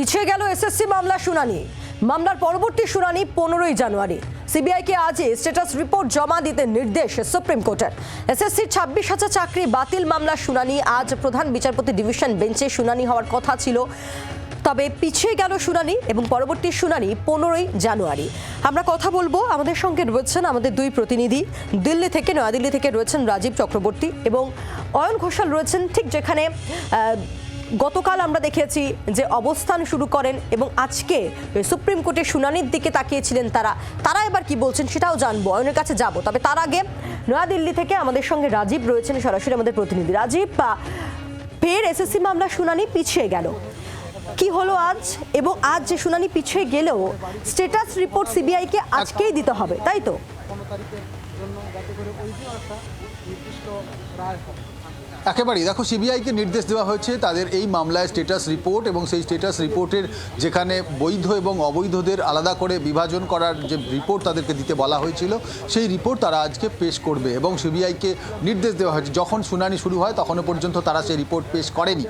পিছিয়ে গেল এসএসসি মামলা শুনানি। মামলার পরবর্তী শুনানি পনেরোই জানুয়ারি। সিবিআইকে আজই স্ট্যাটাস রিপোর্ট জমা দিতে নির্দেশ সুপ্রিম কোর্টের। এসএসসির ছাব্বিশ হাজার চাকরি বাতিল মামলার শুনানি, আজ প্রধান বিচারপতি ডিভিশন বেঞ্চে শুনানি হওয়ার কথা ছিল। তবে পিছিয়ে গেল শুনানি এবং পরবর্তী শুনানি পনেরোই জানুয়ারি। আমরা কথা বলব, আমাদের সঙ্গে রয়েছেন আমাদের দুই প্রতিনিধি। দিল্লি থেকে, নয়াদিল্লি থেকে রয়েছেন রাজীব চক্রবর্তী এবং অয়ন ঘোষাল রয়েছেন ঠিক যেখানে গতকাল আমরা দেখেছি যে অবস্থান শুরু করেন এবং আজকে সুপ্রিম কোর্টের শুনানির দিকে তাকিয়েছিলেন তারা। তারা এবার কি বলছেন সেটাও জানব, অয়নের কাছে যাব। তবে তার আগে নয়াদিল্লি থেকে আমাদের সঙ্গে রাজীব রয়েছেন সরাসরি আমাদের প্রতিনিধি। রাজীব ফের এসএসসি মামলা শুনানি পিছিয়ে গেল। কি হলো আজ? এবং আজ যে শুনানি পিছিয়ে গেলেও স্টেটাস রিপোর্ট সিবিআইকে আজকেই দিতে হবে, তাই তো? একেবারেই। দেখো, সিবিআইকে নির্দেশ দেওয়া হয়েছে তাদের এই মামলায় স্টেটাস রিপোর্ট এবং সেই স্টেটাস রিপোর্টের যেখানে বৈধ এবং অবৈধদের আলাদা করে বিভাজন করার যে রিপোর্ট তাদেরকে দিতে বলা হয়েছিল, সেই রিপোর্ট তারা আজকে পেশ করবে এবং সিবিআইকে নির্দেশ দেওয়া হয়েছে। যখন শুনানি শুরু হয়, তখনও পর্যন্ত তারা সেই রিপোর্ট পেশ করেনি।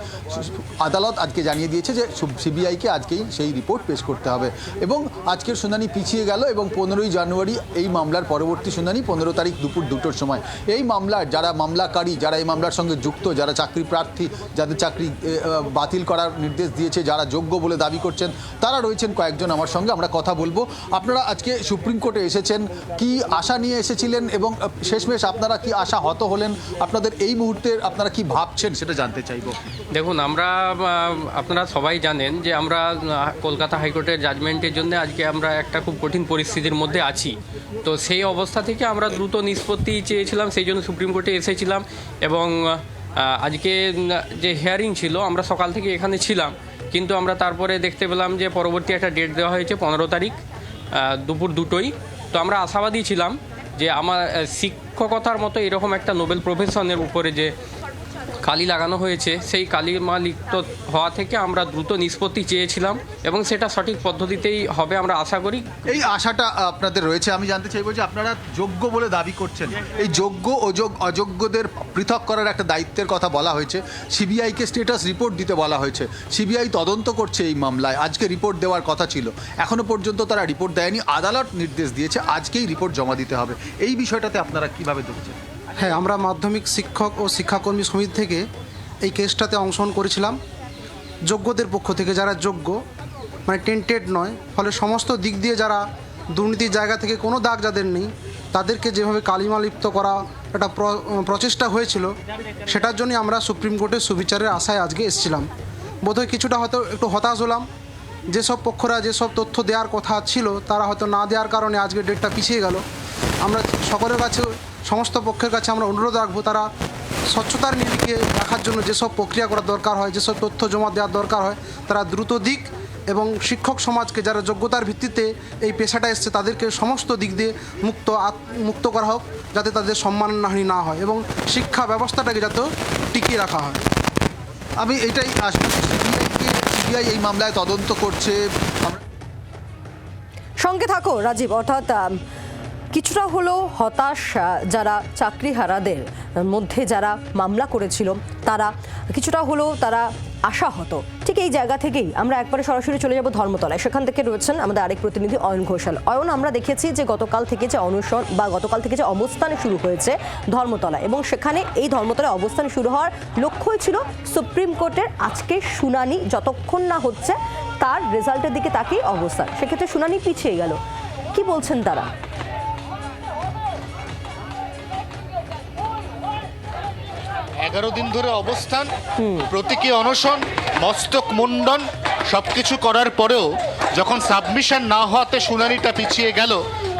আদালত আজকে জানিয়ে দিয়েছে যে সিবিআইকে আজকেই সেই রিপোর্ট পেশ করতে হবে এবং আজকের শুনানি পিছিয়ে গেল এবং পনেরোই জানুয়ারি এই মামলার পরবর্তী শুনানি পনেরো তারিখ দুপুর দুটোর সময়। এই মামলার, যারা মামলাকারী, যারা এই মামলার সঙ্গে যুক্ত, যারা চাকরি প্রার্থী, যাদের চাকরি বাতিল করার নির্দেশ দিয়েছে, যারা যোগ্য বলে দাবি করছেন, তারা রয়েছেন কয়েকজন আমার সঙ্গে, আমরা কথা বলব। আপনারা আজকে সুপ্রিম কোর্টে এসেছেন, কি আশা নিয়ে এসেছিলেন এবং শেষমেশ আপনারা কি আশা হত হলেন? আপনাদের এই মুহূর্তে আপনারা কি ভাবছেন সেটা জানতে চাইব। দেখুন, আমরা আপনারা সবাই জানেন যে আমরা কলকাতা হাইকোর্টের জাজমেন্টের জন্য আজকে আমরা একটা খুব কঠিন পরিস্থিতির মধ্যে আছি। তো সেই অবস্থা থেকে আমরা দ্রুত নিষ্পত্তি চেয়েছিলাম, সেই জন্য সুপ্রিম কোর্টে এসেছিলাম এবং আজকে যে হিয়ারিং ছিল, আমরা সকাল থেকে এখানে ছিলাম, কিন্তু আমরা তারপরে দেখতে পেলাম যে পরবর্তী একটা ডেট দেওয়া হয়েছে পনেরো তারিখ দুপুর দুটোই। তো আমরা আশাবাদী ছিলাম যে আমার শিক্ষকতার মতো এরকম একটা নোবেল প্রফেশনের উপরে যে কালি লাগানো হয়েছে, সেই কালিমা লিপ্ত হওয়া থেকে আমরা দ্রুত নিষ্পত্তি চেয়েছিলাম এবং সেটা সঠিক পদ্ধতিতেই হবে আমরা আশা করি। এই আশাটা আপনাদের রয়েছে, আমি জানতে চাইব যে আপনারা যোগ্য বলে দাবি করছেন। এই যোগ্য, অযোগ্য, অযোগ্যদের পৃথক করার একটা দায়িত্বের কথা বলা হয়েছে। সিবিআইকে স্টেটাস রিপোর্ট দিতে বলা হয়েছে। সিবিআই তদন্ত করছে এই মামলায়। আজকে রিপোর্ট দেওয়ার কথা ছিল। এখনও পর্যন্ত তারা রিপোর্ট দেয়নি। আদালত নির্দেশ দিয়েছে, আজকেই রিপোর্ট জমা দিতে হবে। এই বিষয়টাতে আপনারা কীভাবে দেখছেন? হ্যাঁ আমরা মাধ্যমিক শিক্ষক ও শিক্ষাকর্মী সমিতি থেকে এই কেসটাতে অংশগ্রহণ করেছিলাম। যোগ্যদের পক্ষ থেকে যারা যোগ্য মানে টেন্টেড নয়, ফলে সমস্ত দিক দিয়ে যারা দুর্নীতির জায়গা থেকে কোনো দাগ যাদের নেই, তাদেরকে যেভাবে কালিমা লিপ্ত করা একটা প্রচেষ্টা হয়েছিল, সেটার জন্যই আমরা সুপ্রিম কোর্টের সুবিচারের আশায় আজকে এসেছিলাম। বোধহয় কিছুটা হয়তো একটু হতাশ হলাম। যেসব পক্ষরা যেসব তথ্য দেওয়ার কথা ছিল, তারা হয়তো না দেওয়ার কারণে আজকে ডেটটা পিছিয়ে গেল। আমরা সকলের কাছে সমস্ত পক্ষের কাছে আমরা অনুরোধ রাখব তারা স্বচ্ছতার নিরিখে রাখার জন্য যেসব প্রক্রিয়া করা দরকার হয় যেসব তথ্য জমা দেওয়ার দরকার হয় তারা দ্রুত দিক এবং শিক্ষক সমাজকে যারা যোগ্যতার ভিত্তিতে এই পেশাটা এসছে তাদেরকে সমস্ত দিক দিয়ে মুক্ত মুক্ত করা হোক যাতে তাদের সম্মানহানি না হয় এবং শিক্ষা ব্যবস্থাটাকে যাতে টিকিয়ে রাখা হয়। আমি এটাই আশা সিবিআইকে সিবিআই এই মামলায় তদন্ত করছে। সঙ্গে থাকো রাজীব অর্থাৎ কিছুটা হলো হতাশ যারা চাকরিহারাদের মধ্যে যারা মামলা করেছিল, তারা কিছুটা হলো তারা আশাহত। ঠিক এই জায়গা থেকেই আমরা একবারে সরাসরি চলে যাব ধর্মতলায়। সেখান থেকে রয়েছেন আমাদের আরেক প্রতিনিধি অয়ন ঘোষাল। অয়ন, আমরা দেখেছি যে গতকাল থেকে যে অনুসরণ বা গতকাল থেকে যে অবস্থান শুরু হয়েছে ধর্মতলায় এবং সেখানে এই ধর্মতলায় অবস্থান শুরু হওয়ার লক্ষ্যই ছিল সুপ্রিম কোর্টের আজকে শুনানি যতক্ষণ না হচ্ছে তার রেজাল্টের দিকে তাকিয়ে অবস্থান। সেক্ষেত্রে শুনানি পিছিয়ে গেল। কি বলছেন তারা? এগারো দিন ধরে অবস্থান, প্রতীকী অনশন, মস্তক মুন্ডন সবকিছু করার পরেও যখন সাবমিশন না হওয়াতে শুনানিটা পিছিয়ে গেল,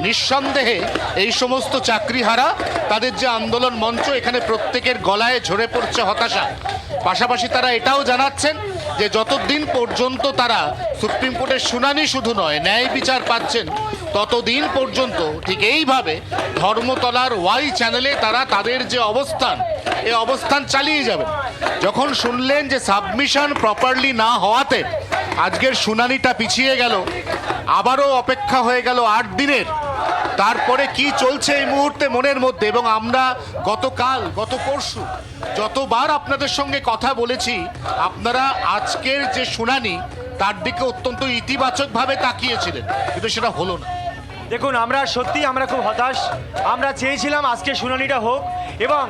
নিঃসন্দেহে এই সমস্ত চাকরিহারা তাদের যে আন্দোলন মঞ্চ এখানে প্রত্যেকের গলায় ঝরে পড়ছে হতাশা। পাশাপাশি তারা এটাও জানাচ্ছেন যে যতদিন পর্যন্ত তারা সুপ্রিম কোর্টের শুনানি শুধু নয়, ন্যায় বিচার পাচ্ছেন ততদিন পর্যন্ত ঠিক এইভাবে ধর্মতলার ওয়াই চ্যানেলে তারা তাদের যে অবস্থান এই অবস্থান চালিয়ে যাবে। যখন শুনলেন যে সাবমিশন প্রপারলি না হওয়াতে আজকের শুনানিটা পিছিয়ে গেল, আবারও অপেক্ষা হয়ে গেল আট দিনের, তারপরে কি চলছে এই মুহূর্তে মনের মধ্যে? এবং আমরা গতকাল, গত পরশু যতবার আপনাদের সঙ্গে কথা বলেছি, আপনারা আজকের যে শুনানি, তার দিকে অত্যন্ত ইতিবাচকভাবে তাকিয়েছিলেন। কিন্তু সেটা হলো না। দেখুন, আমরা সত্যি আমরা খুব হতাশ। আমরা চেয়েছিলাম আজকে শুনানিটা হোক এবং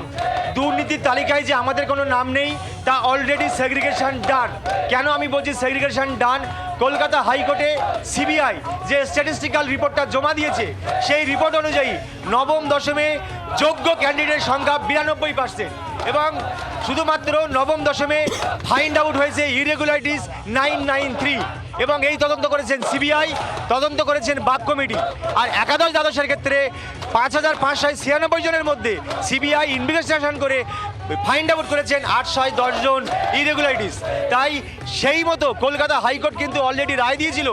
দুর্নীতির তালিকায় যে আমাদের কোনো নাম নেই, তা অলরেডি সেগ্রিগেশন ডান কেন আমি বলছি সেগ্রিগেশন ডান কলকাতা হাইকোর্টে সিবিআই যে স্ট্যাটিস্টিক্যাল রিপোর্টটা জমা দিয়েছে, সেই রিপোর্ট অনুযায়ী নবম দশমে যোগ্য ক্যান্ডিডেট সংখ্যা বিরানব্বই পার্সেন্ট এবং শুধুমাত্র নবম দশমে ফাইন্ড আউট হয়েছে ইরেগুলারিটিস নাইন নাইন থ্রি এবং এই তদন্ত করেছেন সিবিআই, তদন্ত করেছেন বাক কমিটি। আর একাদশ দ্বাদশের ক্ষেত্রে পাঁচ হাজার পাঁচশো ছিয়ানব্বই জনের মধ্যে সিবিআই ইনভেস্টিগেশন করে ফাইন্ড আউট করেছেন আটশো দশজন ইরেগুলারিটিস তাই সেই মতো কলকাতা হাইকোর্ট কিন্তু অলরেডি রায় দিয়েছিল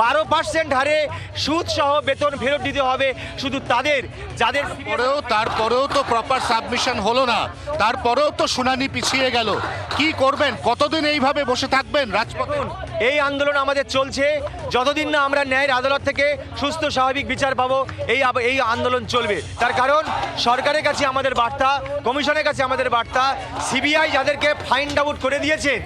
বারো পার্সেন্ট হারে সুদ সহ বেতন ফেরত দিতে হবে শুধু তাদের যাদের পরেও তারপরেও তো প্রপার সাবমিশন হলো না। তারপরেও তো শুনানি পিছিয়ে গেল। কি করবেন? কতদিন এইভাবে বসে থাকবেন রাজপথে? এই আন্দোলন আমাদের চলছে। যতদিন না আমরা ন্যায়ের আদালত থেকে সুস্থ স্বাভাবিক বিচার পাবো এই এই আন্দোলন চলবে। তার কারণ সরকারের কাছে আমাদের বার্তা কমিশনের কাছে আমাদের বার্তা সিবিআই যাদেরকে ফাইন্ড আউট করে দিয়েছেন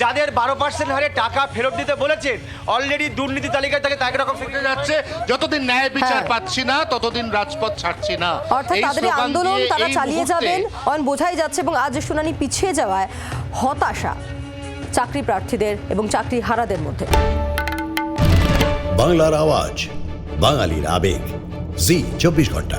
যাদের বারো পার্সেন্ট হারে টাকা ফেরত দিতে বলেছেন অলরেডি দুর্নীতি তালিকায় তাকে তাকে রকম থেকে যাচ্ছে। যতদিন ন্যায় বিচার হ্যাঁ। পাচ্ছি না ততদিন রাজপথ ছাড়ছি না। অর্থাৎ এই তাদের আন্দোলন তারা চালিয়ে যাবেন অন বোঝাই যাচ্ছে এবং আজ শুনানি পিছিয়ে যাওয়ায় হতাশা চাকরি প্রার্থীদের এবং চাকরি হারাদের মধ্যে। বাংলার আওয়াজ বাঙালির আবেগ। জি চব্বিশ ঘণ্টা।